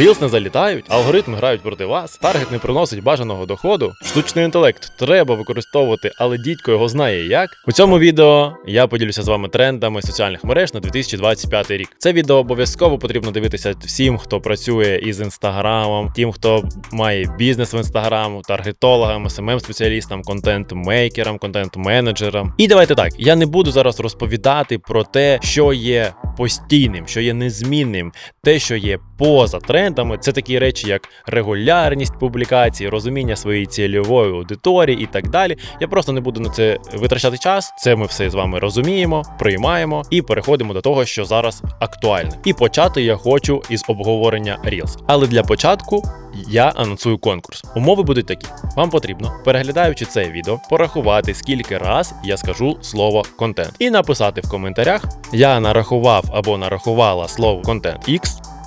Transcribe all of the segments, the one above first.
Reels не залітають, алгоритми грають проти вас, таргет не приносить бажаного доходу. Штучний інтелект треба використовувати, але дідько його знає як. У цьому відео я поділюся з вами трендами соціальних мереж на 2025 рік. Це відео обов'язково потрібно дивитися всім, хто працює із інстаграмом, тим, хто має бізнес в інстаграму, таргетологам, смм спеціалістам, контент-мейкерам, контент-менеджерам. І давайте так, я не буду зараз розповідати про те, що є постійним, що є незмінним, те, що є поза трендами, це такі речі, як регулярність публікацій, розуміння своєї цільової аудиторії і так далі. Я просто не буду на це витрачати час. Це ми все з вами розуміємо, приймаємо і переходимо до того, що зараз актуальне. І почати я хочу із обговорення Reels. Але для початку я анонсую конкурс. Умови будуть такі: вам потрібно, переглядаючи це відео, порахувати, скільки раз я скажу слово контент, і написати в коментарях: я нарахував або нарахувала слово контент X,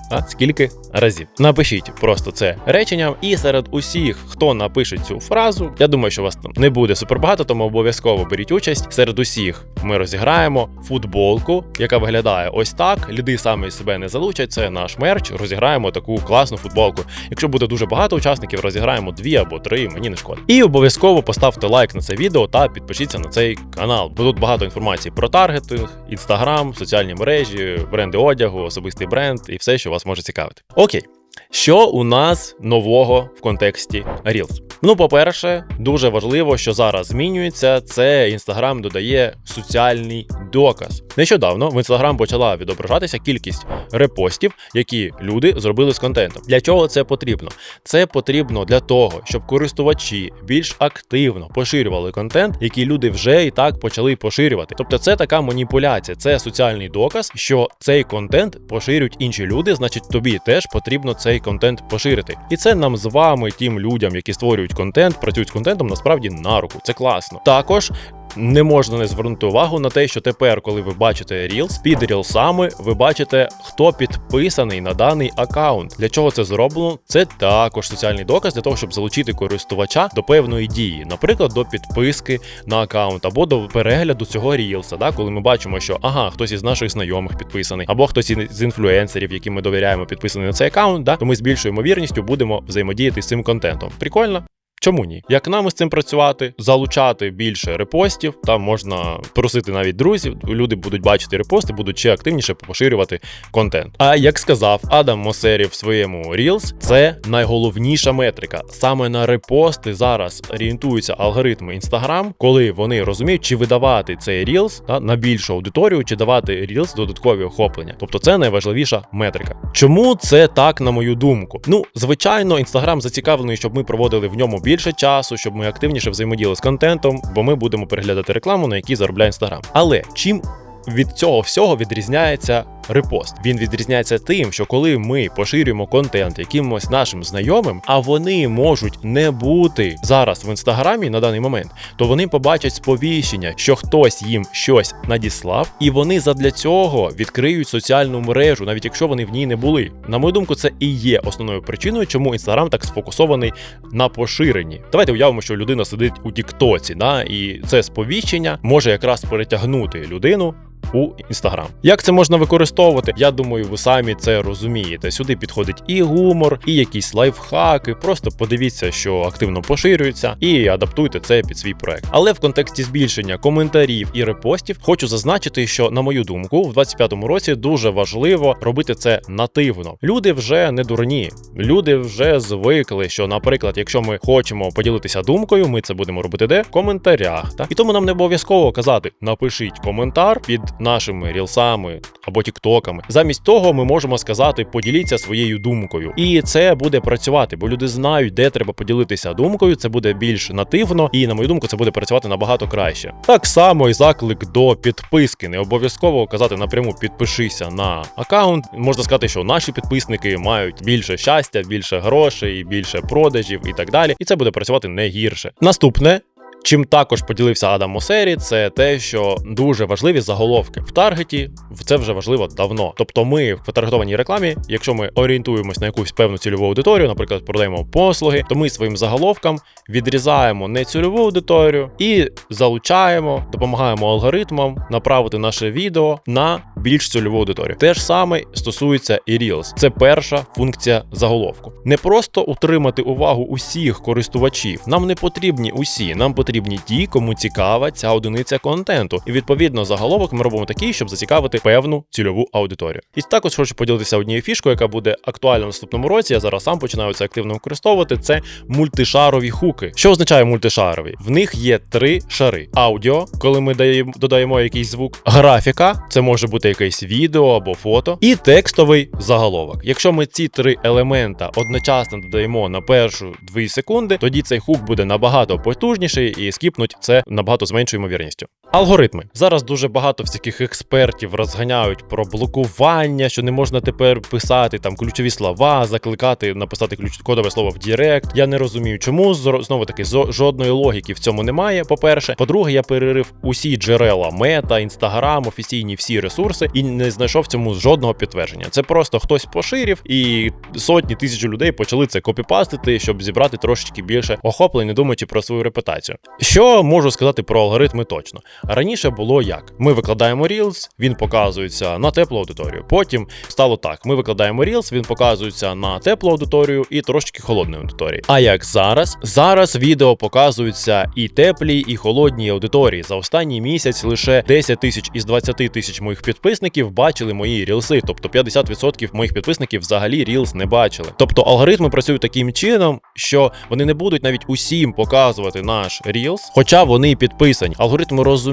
а скільки разів. Напишіть просто це реченням, і серед усіх, хто напише цю фразу, я думаю, що вас там не буде супербагато, тому обов'язково беріть участь. Серед усіх ми розіграємо футболку, яка виглядає ось так. Люди самі себе не залучать. Це наш мерч. Розіграємо таку класну футболку. Якщо буде дуже багато учасників, розіграємо дві або три. Мені не шкода. І обов'язково поставте лайк на це відео та підпишіться на цей канал. Бо тут багато інформації про таргетинг, інстаграм, соціальні мережі, бренди одягу, особистий бренд і все, що вас може цікавити. Окей. Що у нас нового в контексті Reels? Ну, по-перше, дуже важливо, що зараз змінюється. Це Instagram додає соціальний доказ. Нещодавно в Instagram почала відображатися кількість репостів, які люди зробили з контентом. Для чого це потрібно? Це потрібно для того, щоб користувачі більш активно поширювали контент, який люди вже і так почали поширювати. Тобто, це така маніпуляція, це соціальний доказ, що цей контент поширюють інші люди, значить, тобі теж потрібно цей контент поширити. І це нам з вами, тим людям, які створюють контент, працюють з контентом, насправді на руку. Це класно. Також. Не можна не звернути увагу на те, що тепер, коли ви бачите Reels, під рілсами ви бачите, хто підписаний на даний аккаунт. Для чого це зроблено? Це також соціальний доказ для того, щоб залучити користувача до певної дії, наприклад, до підписки на аккаунт або до перегляду цього рілса. Да, коли ми бачимо, що ага, хтось із наших знайомих підписаний, або хтось із інфлюенсерів, яким ми довіряємо, підписаний на цей аккаунт, да, то ми з більшою ймовірністю будемо взаємодіяти з цим контентом. Прикольно? Чому ні? Як нам із цим працювати, залучати більше репостів, там можна просити навіть друзів, люди будуть бачити репости, будуть ще активніше поширювати контент. А як сказав Адам Мосері в своєму Reels, це найголовніша метрика. Саме на репости зараз орієнтуються алгоритми Instagram, коли вони розуміють, чи видавати цей Reels та, на більшу аудиторію, чи давати Reels додаткові охоплення. Тобто це найважливіша метрика. Чому це так, на мою думку? Ну, звичайно, Instagram зацікавлений, щоб ми проводили в ньому більше часу, щоб ми активніше взаємодіяли з контентом, бо ми будемо переглядати рекламу, на якій заробляє інстаграм. Але чим від цього всього відрізняється репост? Він відрізняється тим, що коли ми поширюємо контент якимось нашим знайомим, а вони можуть не бути зараз в інстаграмі на даний момент, то вони побачать сповіщення, що хтось їм щось надіслав, і вони задля цього відкриють соціальну мережу, навіть якщо вони в ній не були. На мою думку, це і є основною причиною, чому інстаграм так сфокусований на поширенні. Давайте уявимо, що людина сидить у Тіктоці, да, і це сповіщення може якраз перетягнути людину. У інстаграм. Як це можна використовувати? Я думаю, ви самі це розумієте. Сюди підходить і гумор, і якісь лайфхаки. Просто подивіться, що активно поширюється, і адаптуйте це під свій проект. Але в контексті збільшення коментарів і репостів хочу зазначити, що на мою думку, в 25-му році дуже важливо робити це нативно. Люди вже не дурні, люди вже звикли, що, наприклад, якщо ми хочемо поділитися думкою, ми це будемо робити де в коментарях. Так? І тому нам не обов'язково казати: напишіть коментар під нашими рілсами або тіктоками. Замість того, ми можемо сказати, поділіться своєю думкою, і це буде працювати, бо люди знають, де треба поділитися думкою. Це буде більш нативно, і на мою думку, це буде працювати набагато краще. Так само і заклик до підписки. Не обов'язково казати напряму підпишися на аккаунт. Можна сказати, що наші підписники мають більше щастя, більше грошей, більше продажів і так далі. І це буде працювати не гірше. Наступне. Чим також поділився Адам Мосері, це те, що дуже важливі заголовки в таргеті. Це вже важливо давно. Тобто, ми в таргетованій рекламі, якщо ми орієнтуємось на якусь певну цільову аудиторію, наприклад, продаємо послуги, то ми своїм заголовкам відрізаємо нецільову аудиторію і залучаємо, допомагаємо алгоритмам направити наше відео на більш цільову аудиторію. Те ж саме стосується і Reels. Це перша функція заголовку. Не просто утримати увагу усіх користувачів. Нам не потрібні усі, нам потрібні ті, кому цікава ця одиниця контенту. І відповідно заголовок ми робимо такий, щоб зацікавити певну цільову аудиторію. І також хочу поділитися однією фішкою, яка буде актуальна в наступному році. Я зараз сам починаю це активно використовувати. Це мультишарові хуки. Що означає мультишарові? В них є три шари: аудіо, коли ми даємо додаємо якийсь звук, графіка, це може бути якесь відео або фото, і текстовий заголовок. Якщо ми ці три елемента одночасно додаємо на першу 2 секунди, тоді цей хук буде набагато потужніший і скіпнуть це набагато з меншою ймовірністю. Алгоритми зараз дуже багато всяких експертів розганяють про блокування, що не можна тепер писати там ключові слова, закликати написати ключ кодове слово в Дірект. Я не розумію, чому знову таки жодної логіки в цьому немає. По-перше, по-друге, я перерив усі джерела мета, інстаграм, офіційні всі ресурси і не знайшов цьому жодного підтвердження. Це просто хтось поширив, і сотні тисяч людей почали це копіпастити, щоб зібрати трошечки більше охоплень, не думаючи про свою репутацію. Що можу сказати про алгоритми точно? Раніше було як: ми викладаємо Reels, він показується на теплу аудиторію. Потім стало так: ми викладаємо Reels, він показується на теплу аудиторію і трошки холодної аудиторії. А як зараз? Зараз відео показуються і теплій, і холодній аудиторії. За останній місяць лише 10 тисяч із 20 тисяч моїх підписників бачили мої рілси. Тобто 50% моїх підписників взагалі Reels не бачили. Тобто алгоритми працюють таким чином, що вони не будуть навіть усім показувати наш Reels, хоча вони підписані. Алгоритми розуміють,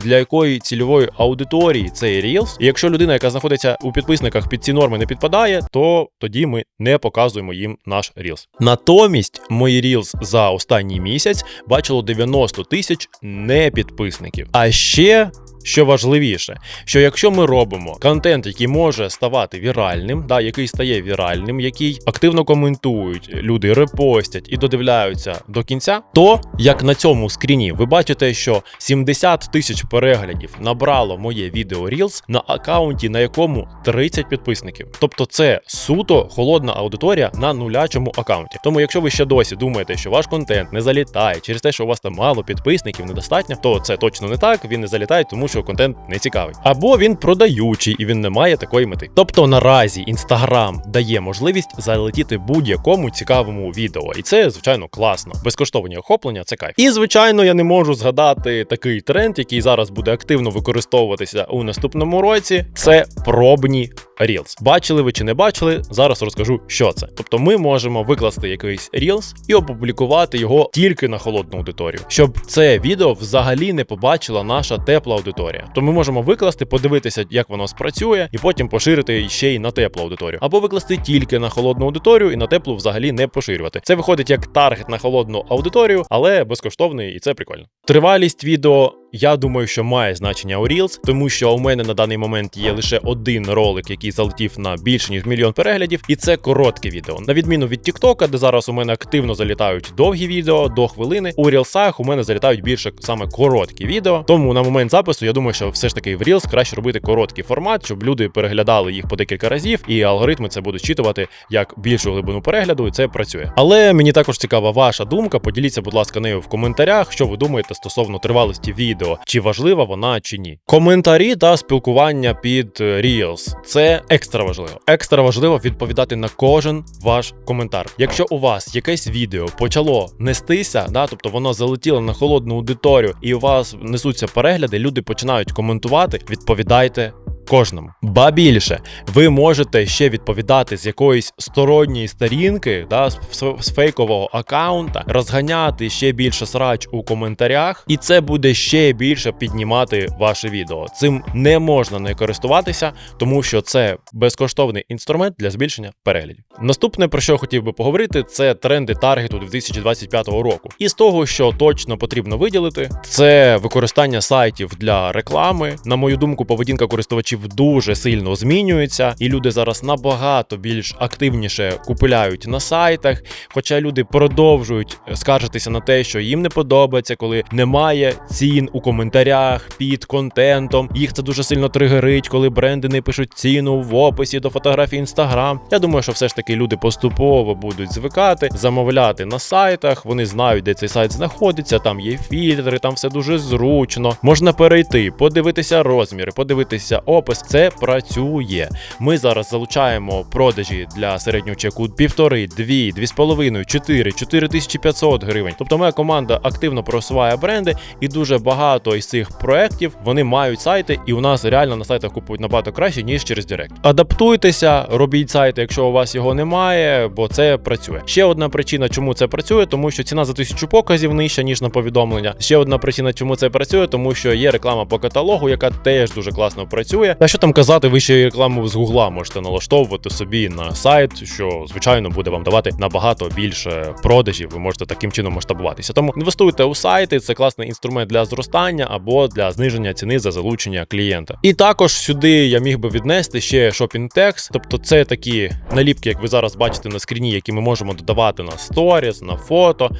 для якої цільової аудиторії цей Reels. І якщо людина, яка знаходиться у підписниках під ці норми, не підпадає, то тоді ми не показуємо їм наш Reels. Натомість мої Reels за останній місяць бачило 90 тисяч непідписників. А ще. Що важливіше, що якщо ми робимо контент, який може ставати віральним, да, який стає віральним, який активно коментують, люди репостять і додивляються до кінця, то як на цьому скріні ви бачите, що 70 тисяч переглядів набрало моє відео Reels на аккаунті, на якому 30 підписників. Тобто це суто холодна аудиторія на нулячому аккаунті. Тому, якщо ви ще досі думаєте, що ваш контент не залітає через те, що у вас там мало підписників, недостатньо, то це точно не так. Він не залітає, тому що контент не цікавий. Або він продаючий і він не має такої мети. Тобто наразі Інстаграм дає можливість залетіти будь-якому цікавому відео, і це звичайно класно. Безкоштовні охоплення це кайф. І звичайно, я не можу згадати такий тренд, який зараз буде активно використовуватися у наступному році. Це пробні Reels. Бачили ви чи не бачили? Зараз розкажу, що це. Тобто, ми можемо викласти якийсь Reels і опублікувати його тільки на холодну аудиторію, щоб це відео взагалі не побачила наша тепла аудиторія. То ми можемо викласти, подивитися, як воно спрацює, і потім поширити ще й на теплу аудиторію, або викласти тільки на холодну аудиторію і на теплу взагалі не поширювати. Це виходить як таргет на холодну аудиторію, але безкоштовний, і це прикольно. Тривалість відео. Я думаю, що має значення у Reels, тому що у мене на даний момент є лише один ролик, який залетів на більше ніж мільйон переглядів, і це коротке відео. На відміну від TikTok, де зараз у мене активно залітають довгі відео до хвилини. У Reels у мене залітають більше саме короткі відео. Тому на момент запису я думаю, що все ж таки в Reels краще робити короткий формат, щоб люди переглядали їх по декілька разів, і алгоритми це будуть читувати як більшу глибину перегляду, і це працює. Але мені також цікава ваша думка. Поділіться, будь ласка, нею в коментарях, що ви думаєте стосовно тривалості відео, чи важлива вона чи ні. Коментарі та спілкування під е, Reels – це екстра важливо. Екстра важливо відповідати на кожен ваш коментар. Якщо у вас якесь відео почало нестися, да, тобто воно залетіло на холодну аудиторію, і у вас несуться перегляди, люди починають коментувати, відповідайте. Кожному. Ба більше, ви можете ще відповідати з якоїсь сторонньої сторінки, да, з, фейкового аккаунта, розганяти ще більше срач у коментарях, і це буде ще більше піднімати ваше відео. Цим не можна не користуватися, тому що це безкоштовний інструмент для збільшення переглядів. Наступне, про що хотів би поговорити, це тренди таргету 2025 року. І з того, що точно потрібно виділити, це використання сайтів для реклами. На мою думку, поведінка користувачів дуже сильно змінюється, і люди зараз набагато більш активніше купують на сайтах. Хоча люди продовжують скаржитися на те, що їм не подобається, коли немає цін у коментарях під контентом. Їх це дуже сильно тригерить, коли бренди не пишуть ціну в описі до фотографій Інстаграм. Я думаю, що все ж таки люди поступово будуть звикати, замовляти на сайтах. Вони знають, де цей сайт знаходиться. Там є фільтри, там все дуже зручно. Можна перейти, подивитися розміри, подивитися опис. Опис. Це працює. Ми зараз залучаємо продажі для середнього чеку півтори, дві, дві з половиною, чотири, чотири тисячі п'ятсот гривень. Тобто моя команда активно просуває бренди, і дуже багато із цих проєктів вони мають сайти, і у нас реально на сайтах купують набагато краще, ніж через Директ. Адаптуйтеся, робіть сайт, якщо у вас його немає, бо це працює. Ще одна причина, чому це працює, тому що ціна за тисячу показів нижча, ніж на повідомлення. Ще одна причина, чому це працює, тому що є реклама по каталогу, яка теж дуже класно працює. Та що там казати, ви ще рекламу з Гугла можете налаштовувати собі на сайт, що звичайно буде вам давати набагато більше продажів. Ви можете таким чином масштабуватися. Тому інвестуйте у сайти, це класний інструмент для зростання або для зниження ціни за залучення клієнта. І також сюди я міг би віднести ще Text, тобто це такі наліпки, як ви зараз бачите на скріні, які ми можемо додавати на сторіс, на фото.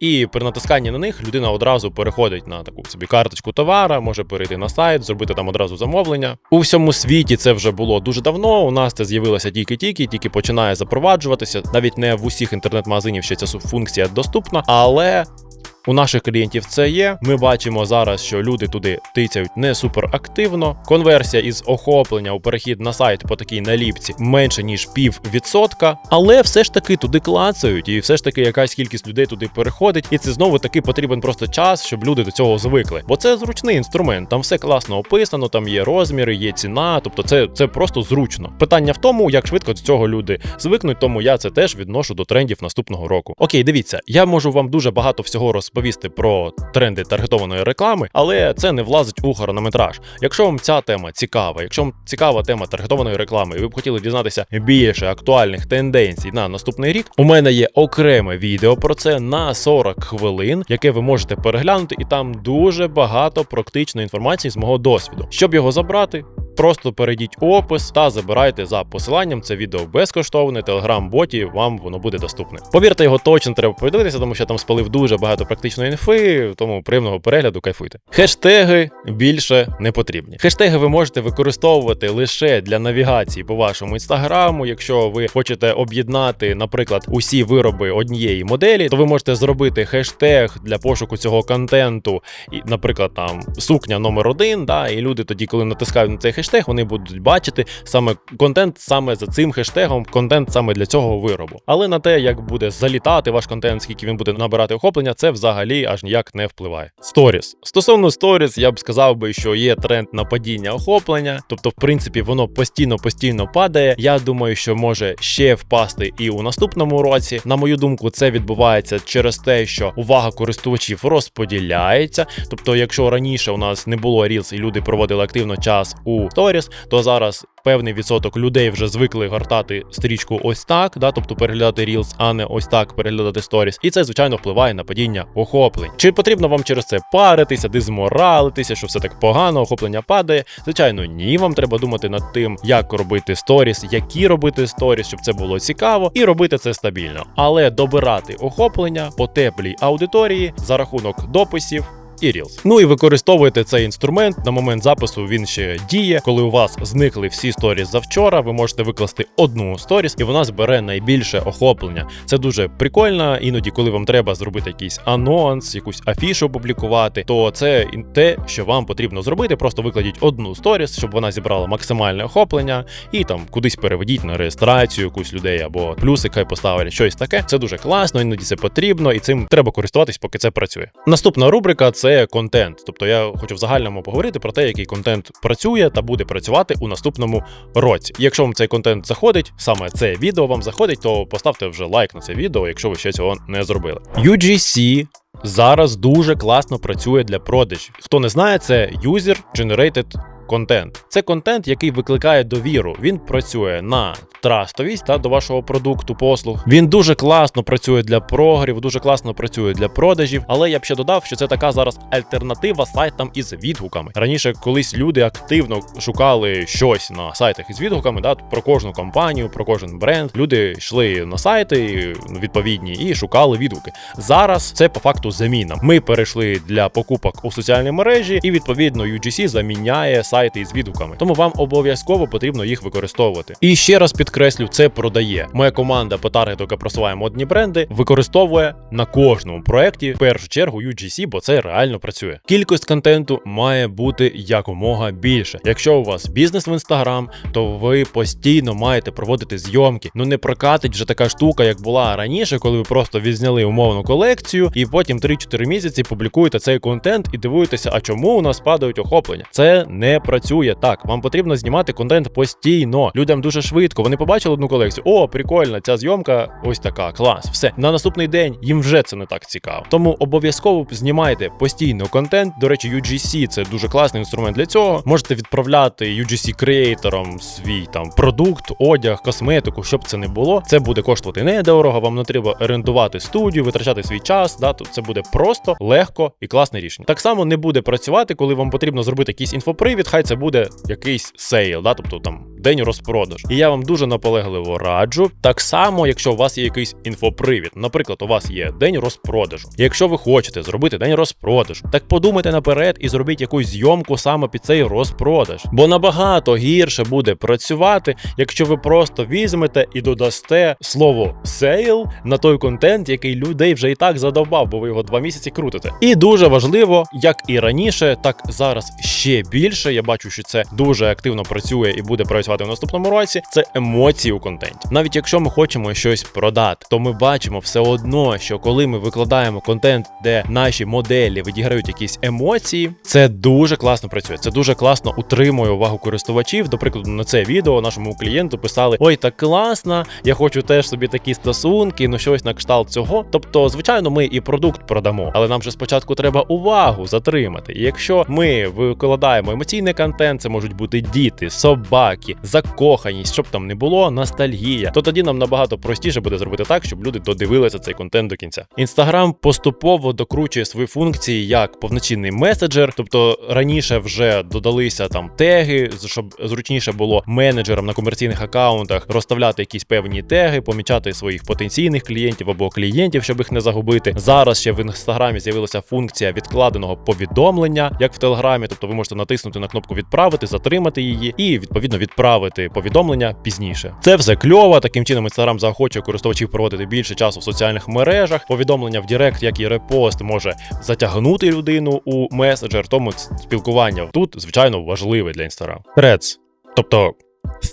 І при натисканні на них людина одразу переходить на таку собі карточку товара, може перейти на сайт, зробити там одразу замовлення. У всьому світі це вже було дуже давно. У нас це з'явилося тільки-тільки, тільки починає запроваджуватися. Навіть не в усіх інтернет-магазинів ще ця функція доступна, але. У наших клієнтів це є. Ми бачимо зараз, що люди туди тицяють не супер активно. Конверсія із охоплення у перехід на сайт по такій наліпці менше ніж пів відсотка, але все ж таки туди клацають, і все ж таки якась кількість людей туди переходить. І це знову таки потрібен просто час, щоб люди до цього звикли. Бо це зручний інструмент. Там все класно описано, там є розміри, є ціна. Тобто, це, це просто зручно. Питання в тому, як швидко до цього люди звикнуть, тому я це теж відношу до трендів наступного року. Окей, дивіться, я можу вам дуже багато всього розповісти про тренди таргетованої реклами, але це не влазить у хронометраж. Якщо вам ця тема цікава, якщо вам цікава тема таргетованої реклами, і ви б хотіли дізнатися більше актуальних тенденцій на наступний рік, у мене є окреме відео про це на 40 хвилин, яке ви можете переглянути, і там дуже багато практичної інформації з мого досвіду. Щоб його забрати, Просто перейдіть опис та забирайте за посиланням. Це відео безкоштовне, телеграм-боті, вам воно буде доступне. Повірте, його точно треба подивитися, тому що я там спалив дуже багато практичної інфи, тому приємного перегляду, кайфуйте. Хештеги більше не потрібні. Хештеги ви можете використовувати лише для навігації по вашому інстаграму. Якщо ви хочете об'єднати, наприклад, усі вироби однієї моделі, то ви можете зробити хештег для пошуку цього контенту, і, наприклад, там сукня номер один, да, і люди тоді, коли натискають на цей хештег, вони будуть бачити саме контент саме за цим хештегом, контент саме для цього виробу. Але на те, як буде залітати ваш контент, скільки він буде набирати охоплення, це взагалі аж ніяк не впливає. Сторіс стосовно сторіс, я б сказав би, що є тренд на падіння охоплення, тобто, в принципі, воно постійно постійно падає. Я думаю, що може ще впасти і у наступному році. На мою думку, це відбувається через те, що увага користувачів розподіляється. Тобто, якщо раніше у нас не було Reels і люди проводили активно час у Stories, то зараз певний відсоток людей вже звикли гортати стрічку ось так, да, тобто переглядати Reels, а не ось так переглядати Stories. І це, звичайно, впливає на падіння охоплень. Чи потрібно вам через це паритися, дезморалитися, що все так погано, охоплення падає? Звичайно, ні. Вам треба думати над тим, як робити сторіс, які робити сторіс, щоб це було цікаво, і робити це стабільно. Але добирати охоплення по теплій аудиторії за рахунок дописів і Reels. Ну і використовуйте цей інструмент. На момент запису він ще діє. Коли у вас зникли всі сторіс завчора, ви можете викласти одну сторіс, і вона збере найбільше охоплення. Це дуже прикольно. Іноді, коли вам треба зробити якийсь анонс, якусь афішу опублікувати, то це те, що вам потрібно зробити. Просто викладіть одну сторіс, щоб вона зібрала максимальне охоплення, і там кудись переведіть на реєстрацію якусь людей або плюсик хай поставили щось таке. Це дуже класно, іноді це потрібно, і цим треба користуватись, поки це працює. Наступна рубрика це контент. Тобто я хочу в загальному поговорити про те, який контент працює та буде працювати у наступному році. Якщо вам цей контент заходить, саме це відео вам заходить, то поставте вже лайк на це відео, якщо ви ще цього не зробили. UGC зараз дуже класно працює для продажів. Хто не знає, це User Generated Контент це контент, який викликає довіру. Він працює на трастовість та до вашого продукту, послуг. Він дуже класно працює для прогрів, дуже класно працює для продажів. Але я б ще додав, що це така зараз альтернатива сайтам із відгуками. Раніше колись люди активно шукали щось на сайтах із відгуками, да, про кожну компанію, про кожен бренд. Люди йшли на сайти відповідні і шукали відгуки. Зараз це по факту заміна. Ми перейшли для покупок у соціальній мережі, і відповідно UGC заміняє сайт сайти із відгуками. Тому вам обов'язково потрібно їх використовувати. І ще раз підкреслю, це продає. Моя команда по таргету, яка просуває модні бренди, використовує на кожному проєкті в першу чергу UGC, бо це реально працює. Кількість контенту має бути якомога більше. Якщо у вас бізнес в інстаграм, то ви постійно маєте проводити зйомки. Ну не прокатить вже така штука, як була раніше, коли ви просто відзняли умовну колекцію, і потім 3-4 місяці публікуєте цей контент і дивуєтеся, а чому у нас падають охоплення. Це не працює так. Вам потрібно знімати контент постійно. Людям дуже швидко. Вони побачили одну колекцію. О, прикольно, ця зйомка ось така, клас. Все на наступний день їм вже це не так цікаво. Тому обов'язково знімайте постійно контент. До речі, UGC це дуже класний інструмент для цього. Можете відправляти UGC креаторам свій там продукт, одяг, косметику, щоб це не було. Це буде коштувати недорого. Вам не треба орендувати студію, витрачати свій час. Да, то це буде просто легко і класне рішення. Так само не буде працювати, коли вам потрібно зробити якийсь інфопривід. Хай це буде якийсь сейл, да, тобто там день розпродаж. І я вам дуже наполегливо раджу. Так само, якщо у вас є якийсь інфопривід, наприклад, у вас є день розпродажу. Якщо ви хочете зробити день розпродажу, так подумайте наперед і зробіть якусь зйомку саме під цей розпродаж. Бо набагато гірше буде працювати, якщо ви просто візьмете і додасте слово сейл на той контент, який людей вже і так задовбав, бо ви його два місяці крутите. І дуже важливо, як і раніше, так зараз ще більше. Я бачу, що це дуже активно працює і буде працювати в наступному році. Це емоції у контенті. Навіть якщо ми хочемо щось продати, то ми бачимо все одно, що коли ми викладаємо контент, де наші моделі відіграють якісь емоції, це дуже класно працює. Це дуже класно утримує увагу користувачів. До прикладу, на це відео нашому клієнту писали: Ой, так класно, я хочу теж собі такі стосунки, ну щось на кшталт цього. Тобто, звичайно, ми і продукт продамо, але нам же спочатку треба увагу затримати. І якщо ми викладаємо емоційний контент, це можуть бути діти, собаки, закоханість, щоб там не було, ностальгія, то тоді нам набагато простіше буде зробити так, щоб люди додивилися цей контент до кінця. Інстаграм поступово докручує свої функції як повноцінний меседжер, тобто раніше вже додалися там теги, щоб зручніше було менеджерам на комерційних акаунтах розставляти якісь певні теги, помічати своїх потенційних клієнтів або клієнтів, щоб їх не загубити. Зараз ще в інстаграмі з'явилася функція відкладеного повідомлення, як в телеграмі, тобто ви можете натиснути на кнопку відправити, затримати її і відповідно відправити повідомлення пізніше. Це все кльово. Таким чином інстаграм захоче користувачів проводити більше часу в соціальних мережах. Повідомлення в Директ, як і репост, може затягнути людину у меседжер. Тому спілкування тут звичайно важливе для інстаграм. Threads. Тобто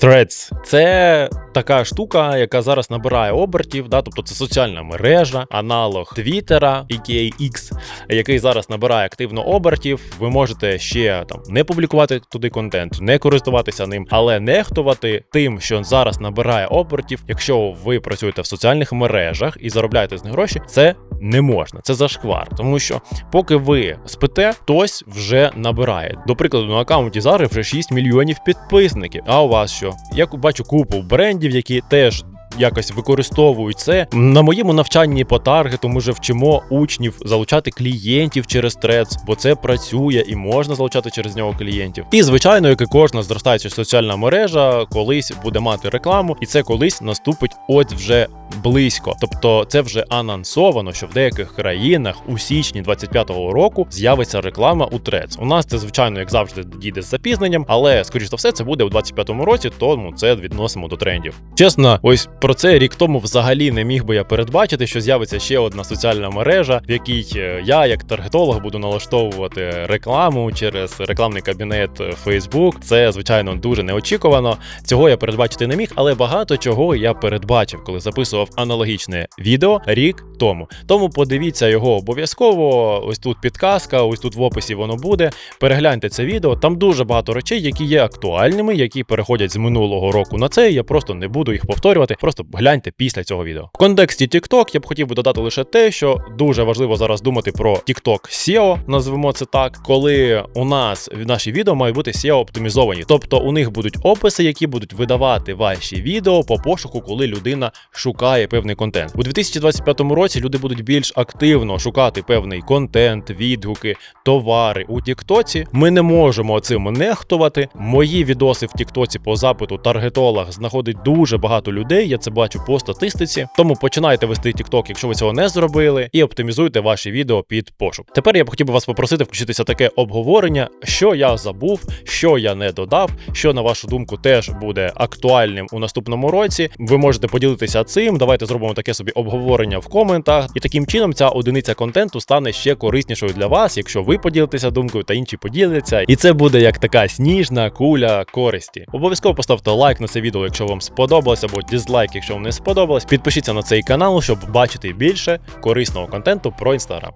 Threads – це така штука, яка зараз набирає обертів, да, тобто це соціальна мережа, аналог Твіттера, X, який зараз набирає активно обертів. Ви можете ще там не публікувати туди контент, не користуватися ним, але нехтувати тим, що зараз набирає обертів. Якщо ви працюєте в соціальних мережах і заробляєте з них гроші, це не можна. Це зашквар, тому що поки ви спите, хтось вже набирає. До прикладу, на аккаунті зараз вже 6 мільйонів підписників. А у вас що? Я бачу купу брендів, які теж. Якось використовують це на моєму навчанні по таргету. Ми вже вчимо учнів залучати клієнтів через трец, бо це працює і можна залучати через нього клієнтів. І звичайно, як і кожна зростаюча соціальна мережа, колись буде мати рекламу, і це колись наступить от вже близько. Тобто, це вже анонсовано, що в деяких країнах у січні 25-го року з'явиться реклама у Threads. У нас це звичайно, як завжди, дійде з запізненням, але скоріш за все, це буде у 25-му році, тому це відносимо до трендів. Чесно, ось про це рік тому взагалі не міг би я передбачити, що з'явиться ще одна соціальна мережа, в якій е, я, як таргетолог, буду налаштовувати рекламу через рекламний кабінет Facebook. Це звичайно дуже неочікувано. Цього я передбачити не міг, але багато чого я передбачив, коли записував аналогічне відео рік тому. Тому подивіться його обов'язково. Ось тут підказка, ось тут в описі воно буде. Перегляньте це відео. Там дуже багато речей, які є актуальними, які переходять з минулого року на це. Я просто не буду їх повторювати. Просто гляньте після цього відео. В контексті TikTok я б хотів би додати лише те, що дуже важливо зараз думати про TikTok SEO, назвемо це так, коли у нас наші відео мають бути SEO оптимізовані. Тобто у них будуть описи, які будуть видавати ваші відео по пошуку, коли людина шукає шукає певний контент. У 2025 році люди будуть більш активно шукати певний контент, відгуки, товари у Тіктоці. Ми не можемо цим нехтувати. Мої відоси в Тіктоці по запиту таргетолог знаходить дуже багато людей. Я це бачу по статистиці. Тому починайте вести Тікток, якщо ви цього не зробили, і оптимізуйте ваші відео під пошук. Тепер я б хотів би вас попросити включитися таке обговорення, що я забув, що я не додав, що на вашу думку теж буде актуальним у наступному році. Ви можете поділитися цим. Давайте зробимо таке собі обговорення в коментах, і таким чином ця одиниця контенту стане ще кориснішою для вас, якщо ви поділитеся думкою та інші поділяться. І це буде як така сніжна куля користі. Обов'язково поставте лайк на це відео, якщо вам сподобалось, або дізлайк, якщо вам не сподобалось. Підпишіться на цей канал, щоб бачити більше корисного контенту про інстаграм.